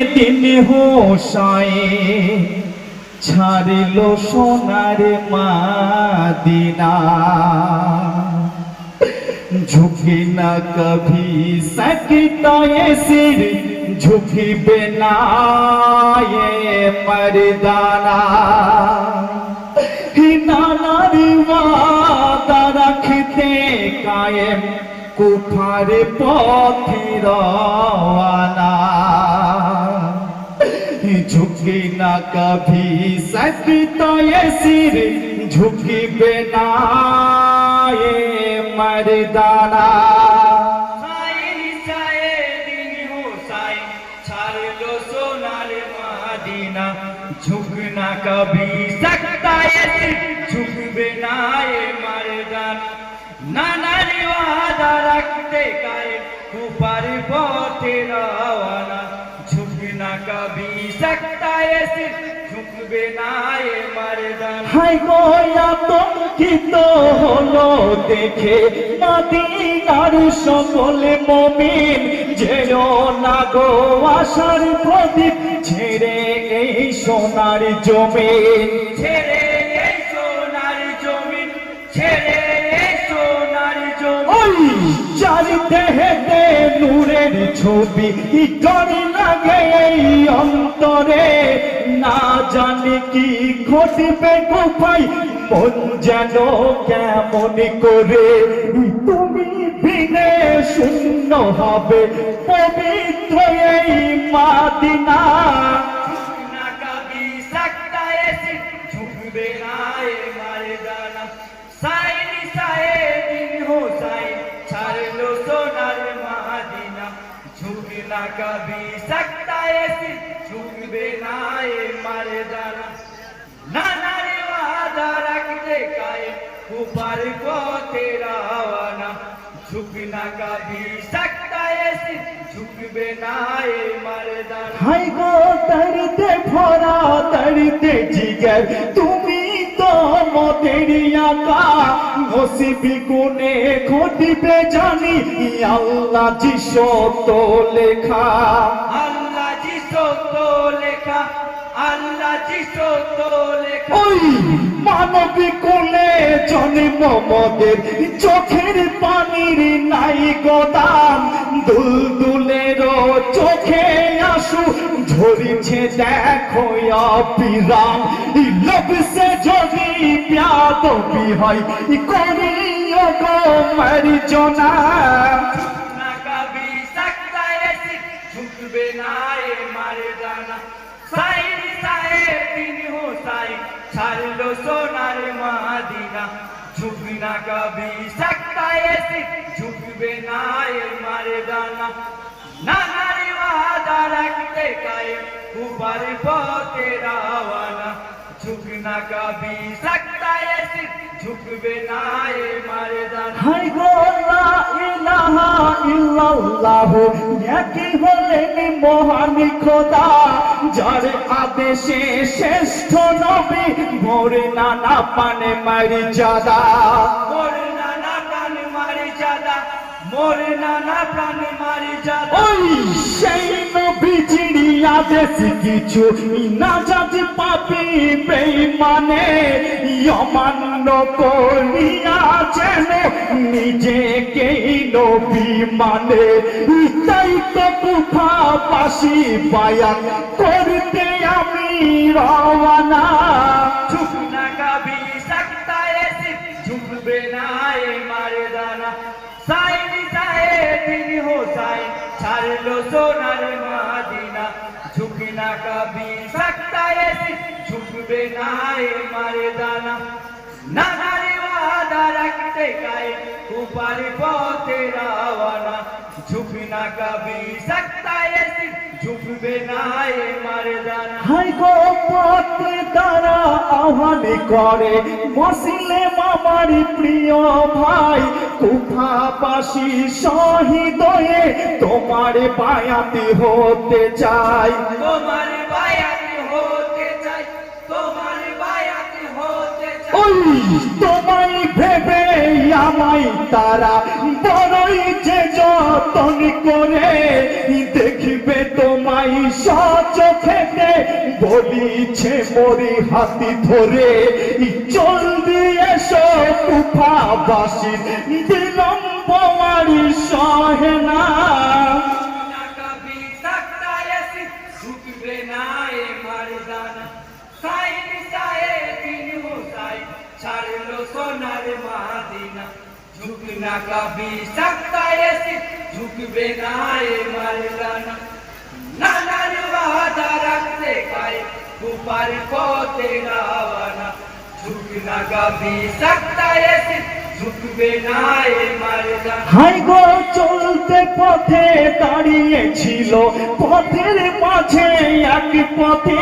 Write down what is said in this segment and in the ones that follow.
দিন হোসায় ছাড়িল সোনার মাদিনা। ঝুঁকি না কভি সকিতা সির ঝুঁকিবে না মরদানা। নানার মাতা রাখতে কায়েম কুফার পথে রানা कभी सत तो ये सिर झुकी बेनाए मरदाना। झुकना कभी सकता तो है झुक बनाए मरदाना। नाना रिवादा रखते काए ঝুঁকনা কবি সকতা এসে ঝুঁকবে না এ মারদান হাই গোয়া তঙ্কিত হলো দেখে মাদিনার সকলে মমিন যেও না গো আশার প্রদীপ ছেড়ে এই সোনার জমিন। ছেড়ে জমিন চারিতে হেতে নূরের ছবি করে লাগে এই অন্তরে। না জানি কি ঘটবে কোপাই মন যেন কেমন করে। তুমি বিনে শূন্য হবে, পবিত্র এই মাদিনা না এ নানারে ওয়াদা রাখতে কায়ে তুমি তো মতের আকা। নসিবি গুনে ঘটিবে জানি আল্লাহ জি সত্য লেখা। আল্লাহ জি সত্য লেখা আল্লাহ জি সত্য লেখা। ওই মানবী কোলে জন্ম মদের চোখের পানির নাই গোদাম দুলদুলের চোখে আসু ঝরিছে দেখো লবসে যদি প্যাদবি হয় করিও গো মরিজনা। ঝুঁকবে না এ মারদানা ছাড়লো সোনার মাদিনা। ঝুঁকনা কবি সকতা এসে, ঝুঁকবে না এ না নারী ওয়াদা রাখতে কায়ে উপার পথে রাওয়ানা ঝুঁকনা কবি সকতা এসে ঝুঁকবে না এ হাই গো ইলাহা ইল্লাল্লাহ একই হলেন মহান খোদা যার আদেশে শ্রেষ্ঠ নবী মোরে নানা পানে মারি জাদা মোর নানা প্রাণ মারি যাদা মোর নানা প্রাণ মারি যাদা ওই সেই নবীজির আদেশ কিছু না যাতে পাপি বেইমানে অমান্য করিয়া যেন নিজেকেই নবী মানে। তাই তো কুফাবাসী বায়ান করতে আমি রওয়ানা। ঝুঁকনা কবি সকতা এসে, ঝুঁকবে না এ মারদানা। সাইনি সাহে দিন হোসাইন, ছাড়লো সোনার ঝুঁকনা কবি সকতা এসে ঝুঁকবে না এ মারদানা নানারে ওয়াদা রাখতে গায়ে উপার পথে রাওয়ানা ঝুঁকনা কবি সকতা এসে ঝুঁকবে না এ মারদানা হাই গো পথে তারা আহ্বান করে মসিলে মামার প্রিয় ভাই। কুফাবাসী শহীদ হয়ে তোমার বায়াতি হতে চাই। তোমার বায়াতি হতে চাই তোমার বায়াতি হতে চাই। ওই তোমায় ভেবে আমি জামাই তারা বড়ই যে যতন করে। দেখবে তোমায় সাচোখেতে বলিছে মরি হাতি ধরে জলদি এসো কুফাবাসী দিলম সহে না। ছাড়লো সোনার মহাদিনা ঝুঁকি না কবি সত্তা मर्दाना साई साए दिन हो साई छाड़ लो सोनार महादीना झुकना कभी सकता ऐसी झुकबे ना ए मर्दाना नानार वादा रखते काए ऊपर को तेरा वाना झुकना कभी सकता ऐसी झुकबे ना ए मर्दाना হাই গো চলতে পথে দাঁড়িয়েছিল পথের মাঝে এক পথে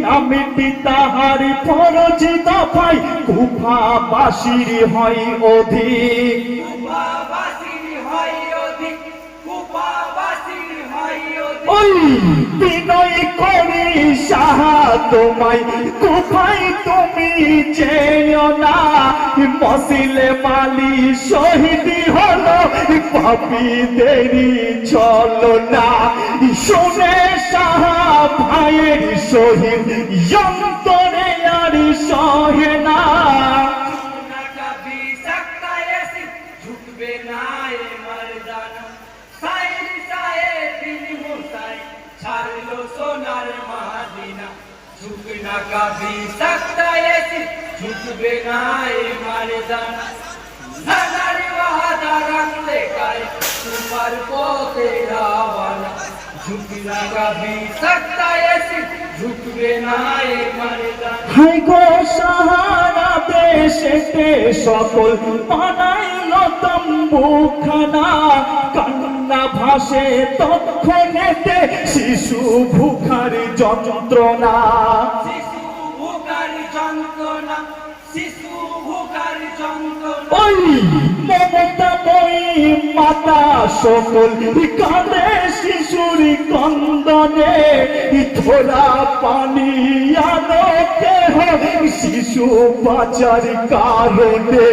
নামটি তাহার ফরজ দফাই কুফাবাসীর হয় অধিক কুপাবাসীর হয় ওই বিনয় করি সাহা তোমায়। কোথায় তুমি চেয়েও না। মসিলে মালি শহীদ হলো। পাপি দেরি চলো না। শুনে সাহা ভাইয়ের শহীদ সকতা এসি ঝুকবে না এ মর্দানা নানার ওয়াদা রাখতে কাই তোমার পথে রাওয়ানা ঝুকনা কবি সকতা এসি ঝুকবে না এ মর্দানা হাই গো সাহারা দেশেতে সকল বানাইল তম্বুখানা। কান্না ভাসে তৎক্ষণেতে শিশু ভুখার যন্ত্রণা। ওই মমতা বই মাতা সকল কাঁদে শিশুর কন্দনে থোড়া পানি শিশু বাঁচার কারণে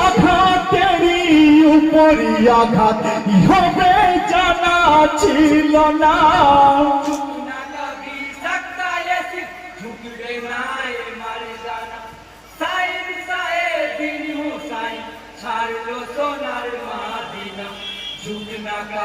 আঘাতেরই উপরি আঘাত হবে জানা ছিল না।